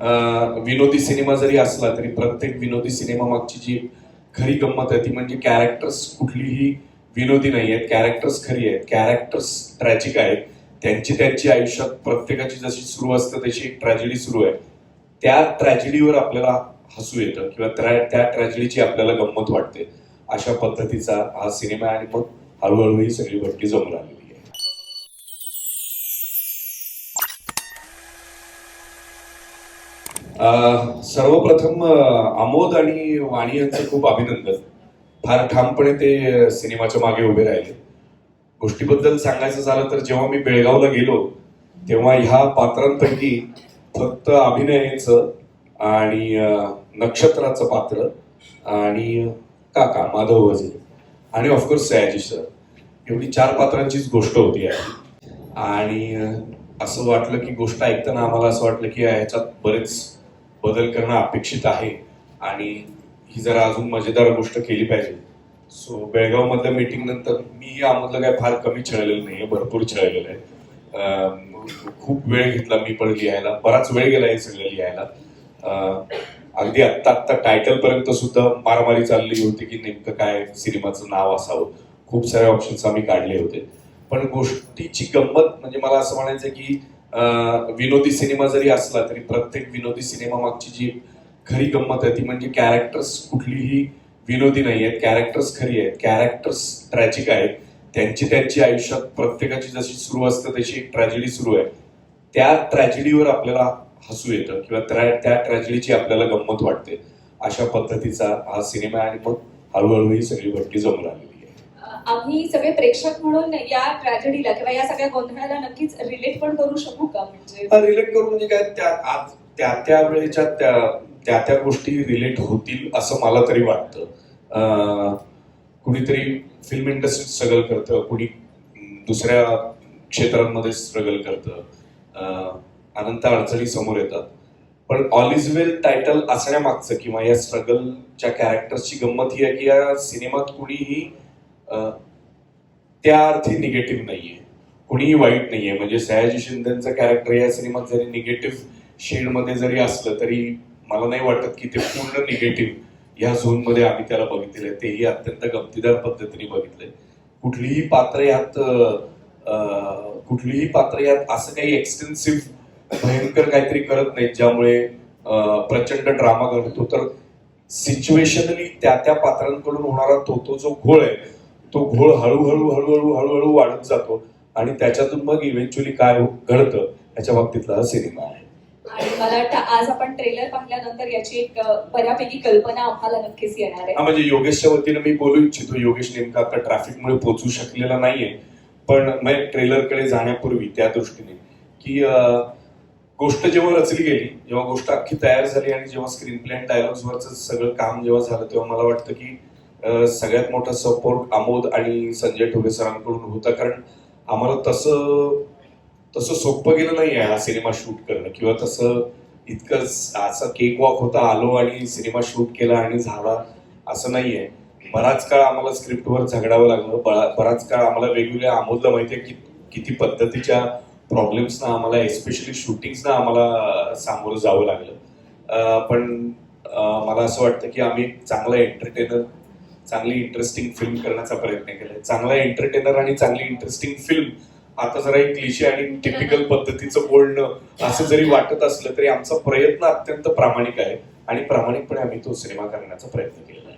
विनोदी सिनेमा जरी असला तरी प्रत्येक विनोदी सिनेमा मागची जी खरी गंमत आहे ती म्हणजे कॅरेक्टर्स कुठलीही विनोदी नाही आहेत कॅरेक्टर्स खरी आहेत. कॅरेक्टर्स ट्रॅजिक आहेत. त्यांची त्यांची आयुष्यात प्रत्येकाची जशी सुरू असते तशी एक ट्रॅजेडी सुरू आहे. त्या ट्रॅजेडीवर आपल्याला हसू येतं किंवा त्या ट्रॅजेडीची आपल्याला गंमत वाटते. अशा पद्धतीचा हा सिनेमा आहे आणि मग हळूहळू ही सगळी भट्टी जमू लागली. सर्वप्रथम आमोद आणि वाणी यांचं खूप अभिनंदन. फार ठामपणे ते सिनेमाच्या मागे उभे राहिले. गोष्टीबद्दल सांगायचं झालं तर जेव्हा मी बेळगावला गेलो तेव्हा ह्या पात्रांपैकी फक्त अभिनयाचं आणि नक्षत्राचं पात्र आणि काका माधव वजीर आणि ऑफकोर्स सयाजी सर एवढी चार पात्रांचीच गोष्ट होती आहे आणि असं वाटलं की गोष्ट ऐकताना आम्हाला असं वाटलं की ह्याच्यात बरेच बदल करणं अपेक्षित आहे. आणि ही जरा अजून मजेदार गोष्ट केली पाहिजे. सो बेळगाव मधल्या मीटिंग नंतर मी अमोदला काय फार कमी छळलेलं नाहीये भरपूर छळलेलं आहे. खूप वेळ घेतला मी पण लिहायला. बराच वेळ गेला हे सगळं लिहायला. अगदी आत्ता आत्ता टायटल पर्यंत सुद्धा मारामारी चालली होती की नेमकं काय सिनेमाचं नाव असावं. खूप सारे ऑप्शन्स आम्ही काढले होते. पण गोष्टीची गंमत म्हणजे मला असं म्हणायचं की विनोदी सिनेमा जरी असला तरी प्रत्येक विनोदी सिनेमा मागची जी खरी गंमत आहे ती म्हणजे कॅरेक्टर्स कुठलीही विनोदी नाही आहेत कॅरेक्टर्स खरी आहेत. कॅरेक्टर्स ट्रॅजिक आहेत. त्यांची त्यांची आयुष्यात प्रत्येकाची जशी सुरू असते तशी एक ट्रॅजेडी सुरू आहे. त्या ट्रॅजेडीवर आपल्याला हसू येतं किंवा त्या ट्रॅजेडीची आपल्याला गंमत वाटते. अशा पद्धतीचा हा सिनेमा आहे आणि मग हळूहळू ही सगळी भट्टी जमून आली आम्ही सगळे प्रेक्षक म्हणून या ट्रॅजेडीला किंवा या सगळ्या गोंधळाला नक्कीच रिलेट पण करू शकू का? म्हणजे रिलेट करू म्हणजे काय? त्या त्या त्या वेळेच्या त्या त्या त्या गोष्टी रिलेट होतील असं मला तरी वाटतं. कुणीतरी फिल्म इंडस्ट्रीत स्ट्रगल करतं कुणी दुसऱ्या क्षेत्रांमध्ये स्ट्रगल करतं. अनंत अडचणी समोर येतात. पण ऑल इज वेल टायटल असण्यामागचं किंवा या स्ट्रगलच्या कॅरेक्टर्सची गंमत ही आहे की या सिनेमात कुणीही त्या अर्थी निगेटिव्ह नाहीये. कुणीही वाईट नाहीये. म्हणजे सयाजी शिंदेचं कॅरेक्टर या सिनेमात जरी निगेटिव्ह शेडमध्ये जरी असलं तरी मला नाही वाटत की ते पूर्ण निगेटिव्ह या झोनमध्ये आम्ही त्याला बघितलेलं तेही अत्यंत गमतीदार पद्धतीने बघितलंय. कुठलीही पात्र यात कुठलीही पात्र यात असं काही एक्सटेन्सिव्ह भयंकर काहीतरी करत नाहीत ज्यामुळे प्रचंड ड्रामा घडतो. तर सिच्युएशनली त्या त्या पात्रांकडून होणारा तो तो जो घोळ आहे तो घोळ हळूहळू हळूहळू हळूहळू वाढत जातो. आणि त्याच्यातून मग इव्हेंच्युअली काय हो- घडतं याच्या बाबतीतला हा सिनेमा आहे. आणि मला वाटतं आज आपण ट्रेलर पाहिल्यानंतर याची एक बऱ्यापैकी कल्पना आम्हाला नक्कीच येणार आहे. म्हणजे योगेशच्या वतीनं मी बोलू इच्छितो योगेश नेमका आता ट्रॅफिकमुळे पोहोचू शकलेला नाहीये. पण म्हणजे ट्रेलरकडे जाण्यापूर्वी त्या दृष्टीने की गोष्ट जेव्हा रचली गेली जेव्हा गोष्ट अख्खी तयार झाली आणि जेव्हा स्क्रीन प्ले आणि डायलॉग्स वरचं सगळं काम जेव्हा झालं तेव्हा मला वाटतं की सगळ्यात मोठा सपोर्ट आमोद आणि संजय ठोके सरांकडून होता. कारण आम्हाला तसं तसं सोपं गेलं नाही आहे हा सिनेमा शूट करणं. किंवा तसं इतकं असा असं केक वॉक होता आलो आणि सिनेमा शूट केला आणि झाला असं नाही आहे बराच काळ आम्हाला स्क्रिप्टवर झगडावं लागलं. बराच काळ आम्हाला वेगवेगळ्या आमोदला आहे की किती पद्धतीच्या प्रॉब्लेम्सना आम्हाला एस्पेशली शूटिंग्सना आम्हाला सामोरं जावं लागलं. पण मला असं वाटतं की आम्ही चांगला एंटरटेनर चांगली इंटरेस्टिंग फिल्म करण्याचा प्रयत्न केलाय. चांगला एंटरटेनर आणि चांगली इंटरेस्टिंग फिल्म आता जरा एक क्लिशे आणि टिपिकल पद्धतीचं बोलणं असं जरी वाटत असलं तरी आमचा प्रयत्न अत्यंत प्रामाणिक आहे. आणि प्रामाणिकपणे आम्ही तो सिनेमा करण्याचा प्रयत्न केला